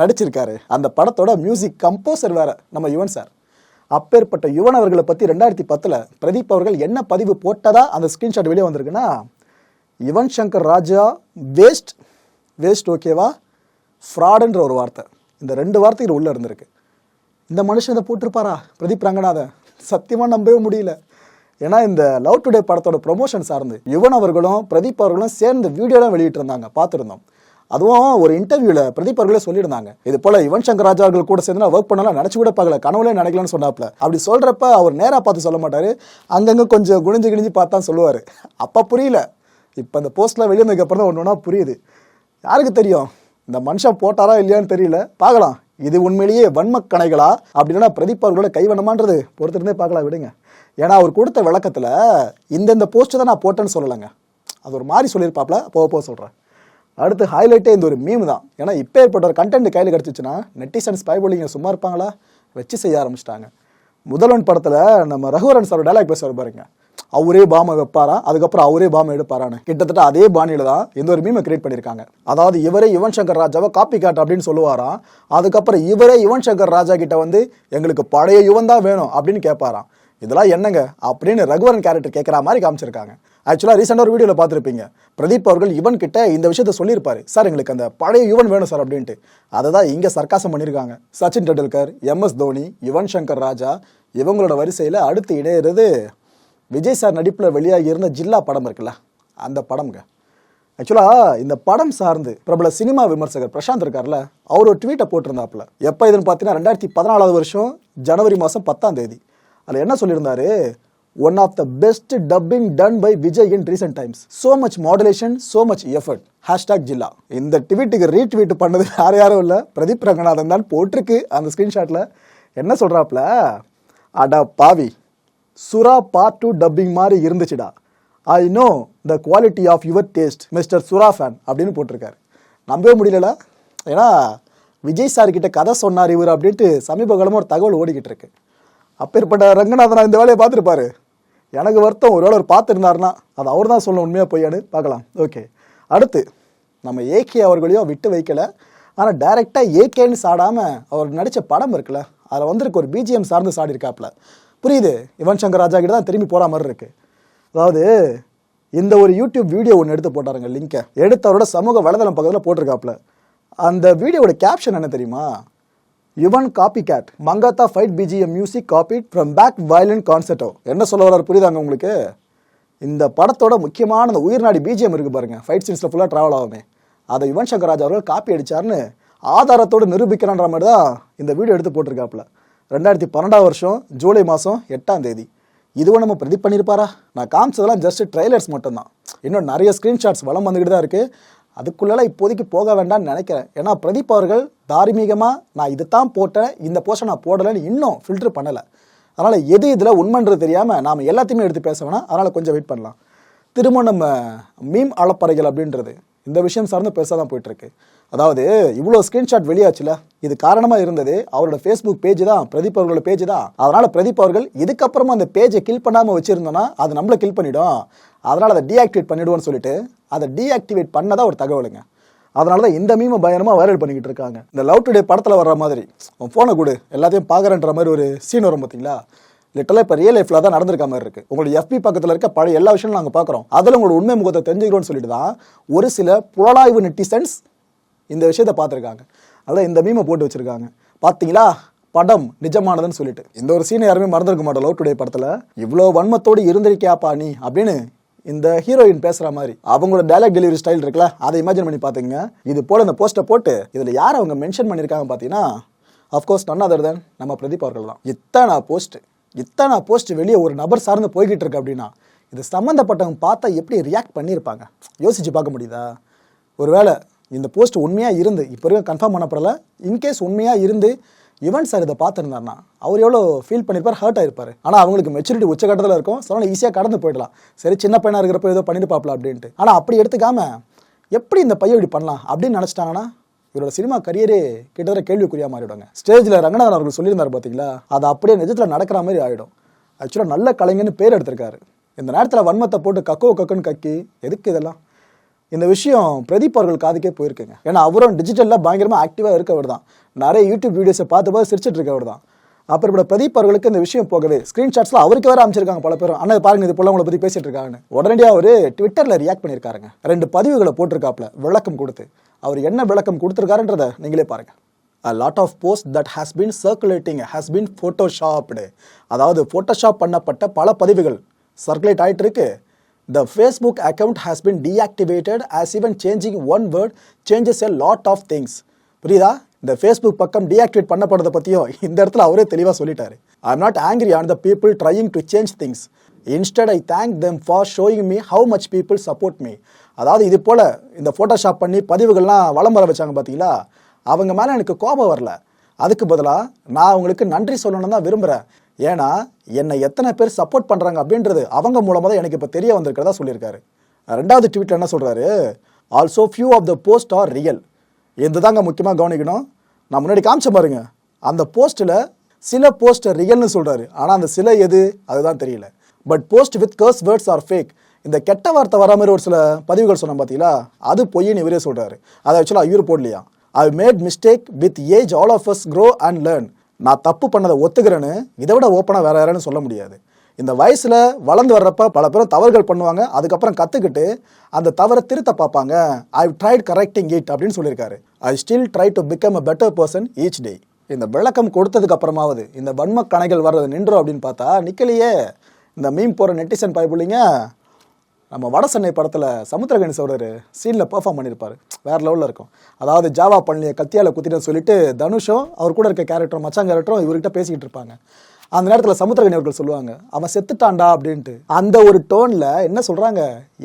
நடிச்சிருக்காரு. அந்த படத்தோட மியூசிக் கம்போசர் வேற நம்ம யுவன் சார் அப்பேற்பட்ட யுவன் அவர்களை பற்றி ரெண்டாயிரத்தி பத்தில் பிரதீப் அவர்கள் என்ன பதிவு போட்டதா அந்த ஸ்க்ரீன்ஷாட் வெளியே வந்திருக்குன்னா யுவன் சங்கர் ராஜா வேஸ்ட் வேஸ்ட் ஓகேவா ஃப்ராடுன்ற ஒரு வார்த்தை. இந்த ரெண்டு வார்த்தைகள் உள்ளே இருந்திருக்கு. இந்த மனுஷன் இதை போட்டிருப்பாரா? பிரதீப் ரங்கநாதன். சத்தியமாக நம்பவே முடியல. ஏன்னா இந்த லவ் டுடே படத்தோட ப்ரொமோஷன் சார்ந்து யுவன் அவர்களும் பிரதீப் அவர்களும் சேர்ந்து வீடியோலாம் வெளியிட்டிருந்தாங்க பார்த்துருந்தோம். அதுவும் ஒரு இன்டர்வியூல பிரதீப் அவர்களே சொல்லியிருந்தாங்க இது போல யுவன் சங்கர் ராஜா அவர்கள் கூட சேர்ந்து ஒர்க் பண்ணலாம் நினச்சி கூட பார்க்கல கனவுலே நினைக்கலன்னு சொன்னாப்ல. அப்படி சொல்றப்ப அவர் நேராக பார்த்து சொல்ல மாட்டாரு. அங்கங்க கொஞ்சம் குனிஞ்சு கிணிஞ்சு பார்த்தா சொல்லுவாரு. அப்ப புரியல. இப்ப இந்த போஸ்ட்லாம் வெளியே வந்ததுக்கு அப்புறம் தான் ஒன்று ஒன்றா புரியுது. யாருக்கு தெரியும்? இந்த மனுஷன் போட்டாரா இல்லையான்னு தெரியல. பார்க்கலாம். இது உண்மையிலேயே வன்மக்கணைகளா? அப்படின்னா பிரதீப் அவர்களோட கைவண்ணமான்றது பொறுத்திருந்தே பார்க்கலாம் விடுங்க. ஏன்னா அவர் கொடுத்த விளக்கத்தில் இந்தந்த போஸ்ட் தான் நான் போட்டேன்னு சொல்லலைங்க. அது ஒரு மாதிரி சொல்லியிருப்பாப்ல போக போக சொல்கிறேன் அடுத்து ஹைலைட்டே இந்த ஒரு மீம் தான். ஏன்னா இப்போ ஏற்பட்ட ஒரு கண்டென்ட் கையில் கிடச்சிச்சுன்னா நெட்டிசன்ஸ் பைபோலிங்க சும்மா இருப்பாங்களா? வச்சு செய்ய ஆரம்பிச்சிட்டாங்க. முதல்வன் படத்தில் நம்ம ரகுவரன் சார் டைலாக் பேசுவார் பாருங்க. அவரே பாமை வைப்பாரா? அதுக்கப்புறம் அவரே பாமை எடுப்பாரான்னு. கிட்டத்தட்ட அதே பாணியில தான் எந்த ஒரு மீமை கிரியேட் பண்ணியிருக்காங்க. அதாவது இவரே யுவன் சங்கர் ராஜாவை காப்பி காட் அப்படின்னு சொல்லுவாராம் அதுக்கப்புறம் இவரே யுவன் சங்கர் ராஜா கிட்ட வந்து எங்களுக்கு பழைய யுவன் தான் வேணும் அப்படின்னு கேட்பாராம். இதெல்லாம் என்னங்க? அப்படின்னு ரகுவரன் கேரக்டர் கேட்குற மாதிரி காமிச்சிருக்காங்க. ஆக்சுவலாக ரீசெண்டாக ஒரு வீடியோவில் பார்த்துருப்பீங்க. பிரதீப் அவர்கள் யுவன் கிட்ட இந்த விஷயத்த சொல்லியிருப்பாரு. சார் எங்களுக்கு அந்த பழைய யுவன் வேணும் சார் அப்படின்ட்டு. அதை தான் இங்கே சர்க்காசம் பண்ணியிருக்காங்க. சச்சின் டெண்டுல்கர் எம்எஸ் தோனி யுவன் சங்கர் ராஜா இவங்களோட வரிசையில் அடுத்து இணையிறது விஜய் சார் நடிப்பில் வெளியாகி இருந்த ஜில்லா படம் இருக்குல்ல அந்த படம்ங்க. ஆக்சுவலாக இந்த படம் சார்ந்து பிரபல சினிமா விமர்சகர் பிரசாந்த் இருக்கார்ல அவர் ஒரு ட்வீட்டை போட்டிருந்தாப்புல. எப்போ இதுன்னு பார்த்தீங்கன்னா ரெண்டாயிரத்தி பதினாலாவது வருஷம் ஜனவரி மாதம் பத்தாம் தேதி. அதில் என்ன சொல்லியிருந்தாரு? One of the best dubbing done by Vijay in recent times so much modulation so much effort hashtag Jilla. இந்த ட்வீட்டுக்கு ரீட்வீட் பண்ணது யார் யாரும் இல்லை பிரதீப் ரங்கநாதன் தான் போட்டிருக்கு அந்த ஸ்க்ரீன்ஷாட்டில் என்ன சொல்கிறாப்புல அடா பாவி. சுறா பார்ட் டூ டப்பிங் மாதிரி இருந்துச்சுடா. I know the quality of your taste mister Sura fan அப்படின்னு போட்டிருக்காரு. நம்பவே முடியலல ஏன்னா விஜய் சார் கிட்ட கதை சொன்னார் இவர் அப்படின்ட்டு சமீப காலமாக ஒரு தகவல் ஓடிக்கிட்டு இருக்கு. அப்பேற்பட்ட ரங்கநாதனா இந்த வேலையை பார்த்துருப்பாரு. எனக்கு வருத்தம் ஒருவேளை அவர் பார்த்துருந்தாருன்னா அது அவர் தான் சொல்லணும் உண்மையாக பொய்யான்னு பார்க்கலாம். ஓகே அடுத்து நம்ம ஏகே அவர்களையும் விட்டு வைக்கல. ஆனால் டைரெக்டாக ஏகேன்னு சாடாமல் அவர் நடித்த படம் இருக்குல்ல அதில் வந்திருக்க ஒரு பிஜிஎம் சார்ந்து சாடி இருக்காப்புல புரியுது? யுவன் சங்கர் ராஜா கிட்ட தான் திரும்பி போகிற மாதிரி இருக்கு. அதாவது இந்த ஒரு யூடியூப் வீடியோ ஒன்று எடுத்து போட்டாருங்க லிங்கை எடுத்து அவரோட சமூக வலைதளம் பக்கத்தில் போட்டிருக்காப்புல. அந்த வீடியோவோட கேப்ஷன் என்ன தெரியுமா? Yuvan copy cat Mankatha fight BGM music copied from Bach violin concerto என்ன சொல்ல வர்றாரு புரியுதாங்க உங்களுக்கு? இந்த படத்தோட முக்கியமான அந்த உயிர்நாடி பிஜிஎம் இருக்கு பாருங்க ஃபைட் சீன்ஸில் ஃபுல்லாக ட்ராவல் ஆகுமே. அதை யுவன் சங்கர் ராஜா அவர்கள் காப்பி அடிச்சாருன்னு ஆதாரத்தோடு நிரூபிக்கிறான்ற மாதிரி தான் இந்த வீடியோ எடுத்து போட்டிருக்காப்புல. ரெண்டாயிரத்தி பன்னெண்டாம் வருஷம் ஜூலை மாதம் எட்டாம் தேதி. இதுவும் நம்ம பிரதிப் பண்ணியிருப்பாரா? நான் காமிச்சதெல்லாம் ஜஸ்ட் ட்ரைலர்ஸ் மட்டும்தான். இன்னும் நிறைய ஸ்க்ரீன்ஷாட்ஸ் வளம் வந்துக்கிட்டு தான் இருக்குது அதுக்குள்ளெல்லாம் இப்போதைக்கு போக வேண்டாம்னு நினைக்கிறேன். ஏன்னா பிரதீப் அவர்கள் தார்மீகமாக நான் இது தான் போட்டேன் இந்த போஸ்டை நான் போடலைன்னு இன்னும் ஃபில்டர் பண்ணலை. அதனால் எது இதில் உண்மைன்றது தெரியாமல் நாம் எல்லாத்தையுமே எடுத்து பேச வேணாம். அதனால் கொஞ்சம் வெயிட் பண்ணலாம். திரும்ப நம்ம மீம் அளப்பறைகள் அப்படின்றது. இந்த விஷயம் சார்ந்து பெருசாக தான் போயிட்டுருக்கு. அதாவது இவ்வளோ ஸ்க்ரீன்ஷாட் வெளியாச்சுல இது காரணமாக இருந்தது அவரோட ஃபேஸ்புக் பேஜ் தான் பிரதீப் அவர்களோட பேஜ் தான். அதனால் பிரதீப் அவர்கள் இதுக்கப்புறமா அந்த பேஜை கில் பண்ணாமல் வச்சுருந்தோன்னா அது நம்மளை கில் பண்ணிடும். அதனால் அதை டீஆக்டிவேட் பண்ணிவிடுவோன்னு சொல்லிட்டு அதை டீஆக்டிவேட் பண்ணதான் ஒரு தகவலுங்க. அதனால தான் இந்த மீமை பயங்கரமாக வைரல் பண்ணிக்கிட்டு இருக்காங்க. இந்த லவ் டுடே படத்தில் வர்ற மாதிரி உன் ஃபோனை கொடு எல்லாத்தையும் பார்க்குறன்ற மாதிரி ஒரு சீன் வரும் பார்த்தீங்களா லிட்டலாக இப்போ ரியல் லைஃப்பில் தான் நடந்திருக்க மாதிரி இருக்குது உங்களுடைய எஃபி பக்கத்தில் இருக்க பழைய எல்லா விஷயமும் நாங்கள் பார்க்குறோம் அதில் உங்களோட உண்மை முகத்தை தெரிஞ்சுக்கிறோம்னு சொல்லிட்டு தான் ஒரு சில புலனாய்வு நெட்டிசன்ஸ் இந்த விஷயத்தை பார்த்துருக்காங்க. அதான் இந்த மீமை போட்டு வச்சுருக்காங்க. பார்த்தீங்களா படம் நிஜமானதுன்னு சொல்லிட்டு. இந்த ஒரு சீனை யாருமே மறந்துருக்க மாட்டோம். லவ் டுடே படத்தில். இவ்வளோ வன்மத்தோடு இருந்திருக்கியாப்பா நீ? அப்படின்னு இந்த ஹீரோயின் பேசுற மாதிரி. அவங்களோட டைலாக் டெலிவரி ஸ்டைல் இருக்குல்ல அதை இமேஜின் பண்ணி பாத்துங்க இது போல இந்த போஸ்ட்டை போட்டு இதுல யார் அவங்க மென்ஷன் பண்ணிருக்காங்க பாத்தீங்கன்னா அஃப்கோர்ஸ் நன் அதர் தென் நம்ம பிரதீப் அவர்கள் தான். இத்தனை போஸ்ட் இத்தனை போஸ்ட் வெளியே ஒரு நபர் சார்ந்து போய்கிட்டு இருக்கு அப்படின்னா இது சம்மந்தப்பட்டவங்க பார்த்தா எப்படி ரியாக்ட் பண்ணியிருப்பாங்க? யோசிச்சு பார்க்க முடியுதா? ஒருவேளை இந்த போஸ்ட் உண்மையாக இருந்து இப்போ வரைக்கும் கன்ஃபார்ம் பண்ணப்படலை இன்கேஸ் உண்மையாக இருந்து யுவன் சார் இதை பார்த்துருந்தாருன்னா அவர் எவ்வளோ ஃபீல் பண்ணியிருப்பார் ஹர்ட் ஆயிருப்பார். ஆனால் அவங்களுக்கு மெச்சூரிட்டி உச்சகட்டத்தில் இருக்கும் ஸோ ஈஸியாக கடந்து போயிடலாம். சரி சின்ன பையனாக இருக்கிறப்ப ஏதோ பண்ணிட்டு பார்ப்பலாம் அப்படின்ட்டு. ஆனால் அப்படி எடுத்துக்காம எப்படி இந்த பையன் இப்படி பண்ணலாம் அப்படின்னு நினச்சிட்டாங்கன்னா இவரோட சினிமா கரியரே கிட்டத்தட்ட கேள்விக்குறியா மாறிவிடுங்க ஸ்டேஜில் ரங்கநாதன் அவர்கள் சொல்லியிருந்தார் பார்த்தீங்களா அது அப்படியே நிஜத்தில் நடக்கிற மாதிரி ஆகிடும் ஆக்சுவலாக நல்ல கலைஞர்னு பேர் எடுத்திருக்காரு. இந்த நேரத்தில் வன்மத்தை போட்டு கக்கோ கக்குன்னு கக்கி எதுக்கு இதெல்லாம்? இந்த விஷயம் பிரதீப் அவர்கள் காதுக்கே போயிருக்குங்க. ஏன்னா அவரும் டிஜிட்டலில் பயங்கரமாக ஆக்டிவாக இருக்கவர் தான். நிறைய யூடியூப் வீடியோஸை பார்த்து பார்த்து சிரிச்சிட்டு இருக்கவர் தான். அப்புறம் இப்ப பிரதீப் அவர்களுக்கு இந்த விஷயம் போகவே ஸ்க்ரீன்ஷாட்ஸில் அவருக்கு வேறு அமைச்சிருக்காங்க பல பேரும். அண்ணா பாருங்க இது போல உங்களை பற்றி பேசிட்டு இருக்காங்கன்னு. உடனடியாக அவர் ட்விட்டரில் ரியாக்ட் பண்ணியிருக்காருங்க. ரெண்டு பதிவுகளை போட்டிருக்காப்ல விளக்கம் கொடுத்து. அவர் என்ன விளக்கம் கொடுத்துருக்காருன்றத நீங்களே பாருங்க. A lot of post that has been circulating has been photoshopped அதாவது ஃபோட்டோஷாப் பண்ணப்பட்ட பல பதிவுகள் சர்க்குலேட் ஆகிட்டு இருக்கு the Facebook account has been deactivated as even changing one word changes a lot of things புரியுதா? இந்த ஃபேஸ்புக் பக்கம் டீஆக்டிவேட் பண்ணப்படுறத பற்றியும் இந்த இடத்துல அவரே தெளிவாக சொல்லிட்டாரு. I am not angry on the people trying to change things instead I thank them for showing me how much people support me அதாவது இது போல் இந்த ஃபோட்டோஷாப் பண்ணி பதிவுகள்லாம் வளம் வர வச்சாங்க பார்த்தீங்களா அவங்க மேலே எனக்கு கோபம் வரல. அதுக்கு பதிலாக நான் அவங்களுக்கு நன்றி சொல்லணும்னு தான் விரும்புகிறேன் ஏன்னா என்னை எத்தனை பேர் சப்போர்ட் பண்ணுறாங்க அப்படின்றது அவங்க மூலமாக தான் எனக்கு இப்போ தெரிய வந்திருக்கிறதா சொல்லியிருக்காரு. ரெண்டாவது ட்வீட்டில் என்ன சொல்கிறாரு also few of the post are real இதுதாங்க முக்கியமாக கவனிக்கணும்? நான் முன்னாடி காமிச்ச பாருங்க. அந்த போஸ்ட்டில் சில போஸ்ட் ரியல்னு சொல்கிறாரு ஆனால் அந்த சில எது அதுதான் தெரியல. But post with curse words are fake இந்த கெட்ட வார்த்தை வர மாதிரி ஒரு சில பதிவுகள் சொன்னேன் பார்த்தீங்களா அது பொய்ன்னு இவரே சொல்கிறாரு அதை ஆக்சுவலாக ஐயூர் போடலையா? I made mistake with age all of us grow and learn நான் தப்பு பண்ணதை ஒத்துக்கிறேன்னு இதை விட ஓப்பனாக வேற யாருன்னு சொல்ல முடியாது. இந்த வயசில் வளர்ந்து வர்றப்ப பல பேரும் தவறுகள் பண்ணுவாங்க. அதுக்கப்புறம் கற்றுக்கிட்டு அந்த தவறை திருத்த பார்ப்பாங்க. ஐ ட்ரைட் கரெக்டிங் இட் அப்படின்னு சொல்லியிருக்காரு. I still try to become a better person each day இந்த விளக்கம் கொடுத்ததுக்கு அப்புறமாவது இந்த வன்ம கணைகள் வர்றது நின்றோம் அப்படின்னு பார்த்தா நிக்கலையே. இந்த மீன் போகிற நெட்டிசன் பயப்புள்ளிங்க நம்ம வட சென்னை படத்தில் சமுத்திரகணி சொல்கிறாரு சீனில் பெர்ஃபார்ம் பண்ணியிருப்பாரு. வேற லெவலில் இருக்கும். அதாவது ஜாவா பண்ணியை கத்தியால் குத்திட்டேன்னு சொல்லிட்டு தனுஷும் அவர் கூட இருக்க கேரக்டரும் மச்சான் கேரக்டரும் இவர்கிட்ட பேசிக்கிட்டு இருப்பாங்க. அந்த நேரத்தில் சமுத்திரகனி அவர்கள் சொல்லுவாங்க அவன் செத்துட்டான்டா அப்படின்ட்டு. அந்த ஒரு டோனில் என்ன சொல்கிறாங்க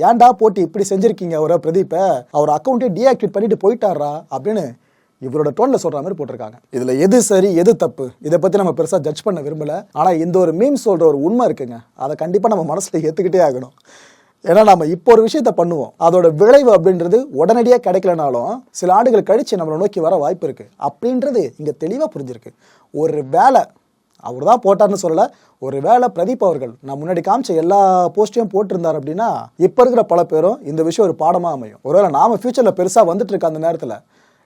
ஏன்டா போட்டு இப்படி செஞ்சிருக்கீங்க அவரை பிரதீப்பை? அவர் அக்கௌண்ட்டே டீஆக்டிவேட் பண்ணிட்டு போயிட்டாரா? அப்படின்னு இவரோட டோனில் சொல்ற மாதிரி போட்டிருக்காங்க. இதில் எது சரி எது தப்பு இதை பற்றி நம்ம பெருசாக ஜட்ஜ் பண்ண விரும்பல. ஆனால் இந்த ஒரு மீம் சொல்கிற ஒரு உண்மை இருக்குங்க. அதை கண்டிப்பாக நம்ம மனசில் ஏற்றுக்கிட்டே ஆகணும். ஏன்னா நம்ம இப்போ ஒரு விஷயத்த பண்ணுவோம். அதோட விளைவு அப்படின்றது உடனடியாக கிடைக்கலனாலும் சில ஆண்டுகள் கழிச்சு நம்மளை நோக்கி வர வாய்ப்பு இருக்கு. அப்படின்றது இங்க தெளிவா புரிஞ்சிருக்கு. ஒரு வேலை அவர் தான் போட்டார்னு சொல்லலை. ஒரு வேளை பிரதீப் அவர்கள் நான் முன்னாடி காமிச்ச எல்லா போஸ்டையும் போட்டிருந்தார் அப்படின்னா இப்போ இருக்கிற பல பேரும் இந்த விஷயம் ஒரு பாடமாக அமையும். ஒருவேளை நாம் ஃபியூச்சரில் பெருசாக வந்துட்டு இருக்க அந்த நேரத்தில்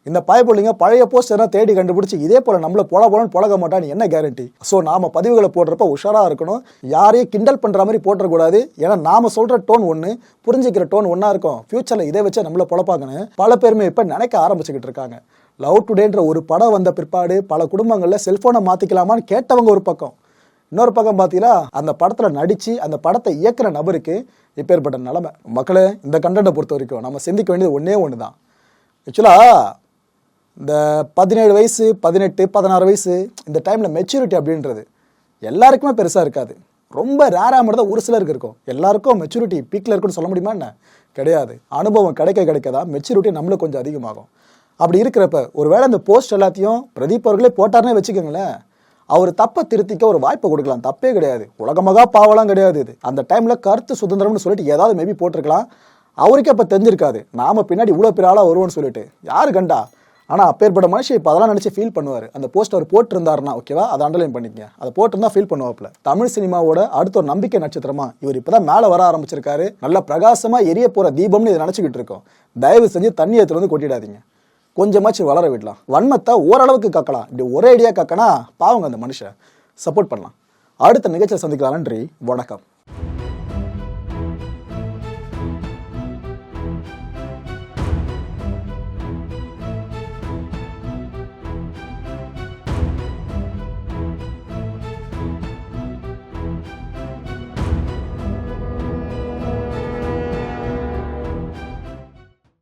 இந்த பயப்புள்ளிங்க பழைய போஸ்ட் எல்லாம் தேடி கண்டுபிடிச்சி இதே போல நம்மள போல போலன்னு பொழக மாட்டான்னு என்ன கேரண்டி ஸோ நாம பதிவுகளை போடுறப்ப உஷாரா இருக்கணும். யாரையும் கிண்டல் பண்ற மாதிரி போட்டக்கூடாது ஏன்னா நாம சொல்ற டோன் ஒன்று புரிஞ்சுக்கிற டோன் ஒன்றா இருக்கும். ஃபியூச்சர்ல இதை வச்சு நம்மள பொழப்பாங்கன்னு பல பேருமே இப்போ நினைக்க ஆரம்பிச்சுக்கிட்டு இருக்காங்க. லவ் டுடேன்ற ஒரு படம் வந்த பிற்பாடு பல குடும்பங்களில் செல்ஃபோனை மாற்றிக்கலாமான்னு கேட்டவங்க ஒரு பக்கம். இன்னொரு பக்கம் பார்த்தீங்கன்னா அந்த படத்தில் நடித்து அந்த படத்தை இயக்குற நபருக்கு இப்பேற்பட்ட நிலமை. மக்களே இந்த கண்டென்ட்டை பொறுத்த வரைக்கும் நம்ம சிந்திக்க வேண்டியது ஒன்றே ஒன்று தான் ஆக்சுவலாக இந்த பதினேழு வயசு பதினெட்டு பதினாறு வயசு இந்த டைமில் மெச்சூரிட்டி அப்படின்றது எல்லாருக்குமே பெருசாக இருக்காது. ரொம்ப ரேராக மட்டும் தான் ஒரு சிலருக்கு இருக்கும். எல்லாருக்கும் மெச்சூரிட்டி பீக்கில் இருக்குன்னு சொல்ல முடியுமா என்ன? கிடையாது. அனுபவம் கிடைக்க கிடைக்க தான் மெச்சூரிட்டி நம்மளுக்கு கொஞ்சம் அதிகமாகும். அப்படி இருக்கிறப்ப ஒருவேளை அந்த போஸ்ட் எல்லாத்தையும் பிரதீப் அவர்களே போட்டார்னே வச்சுக்கோங்களேன் அவர் தப்பை திருத்திக்க ஒரு வாய்ப்பை கொடுக்கலாம். தப்பே கிடையாது. உலகமாக பாவலாம் கிடையாது இது. அந்த டைமில் கருத்து சுதந்திரம்னு சொல்லிட்டு ஏதாவது மேபி போட்டிருக்கலாம். அவருக்கே அப்போ தெரிஞ்சிருக்காது. நாம பின்னாடி இவ்வளோ பெரிய ஆளாக வருவோம்னு சொல்லிட்டு. யாரு கண்டா? ஆனால் அப்பேற்பட்ட மனுஷன் இப்போ அதெல்லாம் நினச்சி ஃபீல் பண்ணுவார். அந்த போஸ்ட் அவர் போட்டிருந்தாருன்னா ஓகேவா அதை அண்டர்லைன் பண்ணிக்கங்க. அதை போட்டிருந்தா ஃபீல் பண்ணுவாப்பில். தமிழ் சினிமாவோட அடுத்த ஒரு நம்பிக்கை நட்சத்திரமா இவர் இப்போ தான் மேலே வர ஆரம்பிச்சிருக்காரு. நல்ல பிரகாசமாக எரிய போகிற தீபம்னு இதை நினச்சிக்கிட்டு இருக்கோம். தயவு செஞ்சு தண்ணி எடுத்துகிட்டு வந்து கொட்டிடாதீங்க. கொஞ்சமாச்சும் வளர விடலாம். வன்மத்தை ஓரளவுக்கு கக்கலாம். இப்படி ஒரே ஐடியா கக்கனா பாவங்க அந்த மனுஷன். சப்போர்ட் பண்ணலாம். அடுத்த நிகழ்ச்சியில் சந்திக்கலாம் நன்றி வணக்கம்.